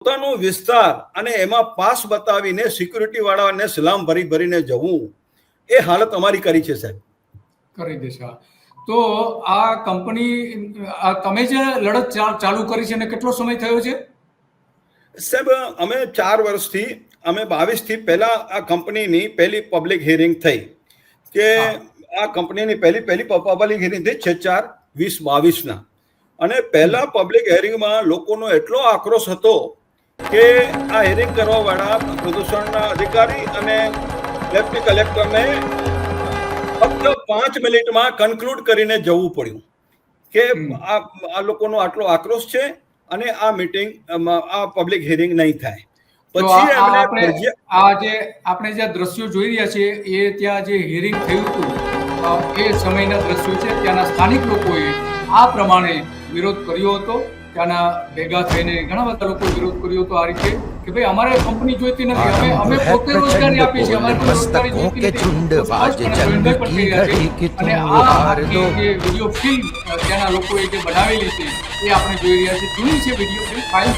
પોતાનો વિસ્તાર અને એમાં પાસ બતાવીને સિક્યુરિટી વાળાને સલામ ભરી ભરીને જવું એ હાલત અમારી કરી છે સાહેબ. કરી દેશે તો આ કંપની આ તમે જે લડત ચાલુ કરી છે ને કેટલો સમય થયો છે? સાહેબ અમે ચાર વર્ષથી અમે બાવીસથી પહેલા આ કંપનીની પહેલી પબ્લિક હિયરિંગ થઈ કે આ કંપનીની પહેલી પહેલી પબ્લિક હિયરિંગ થઈ છે ચાર વીસ બાવીસના. અને પહેલા પબ્લિક હિયરિંગમાં લોકોનો એટલો આક્રોશ હતો કે આ હિયરિંગ કરવા વાળા પ્રદૂષણના અધિકારી અને ડેપ્ટી કલેક્ટરને ફક્ત પાંચ મિનિટમાં કન્ક્લુડ કરીને જવું પડ્યું કે આ આ લોકોનો આટલો આક્રોશ છે અને આ મીટિંગ આ પબ્લિક હિયરિંગ નહીં થાય. પછી આપણે આ જે આપણે જે દ્રશ્યો જોઈ રહ્યા છે એ ત્યાં જે હિયરિંગ થયું હતું એ સમયના દ્રશ્યો છે. ત્યાંના સ્થાનિક લોકોએ આ પ્રમાણે વિરોધ કર્યો હતો. ત્યાંના ભેગા થઈને ઘણા બધા લોકો વિરોધ કર્યો હતો આ રીતે કે ભાઈ અમારે કંપની જોઈતી નથી અમે અમે પોતે રોજગારી આપીએ છીએ અમારે રોજગારી જોઈતી નથી. તો છે. અને આ. જે વીડિયો ફિલ્મ ત્યાંના લોકોએ જે બનાવેલી છે એ આપણે જોઈ રહ્યા છીએ જૂની છે વીડિયો ફિલ્મ ફાઇવ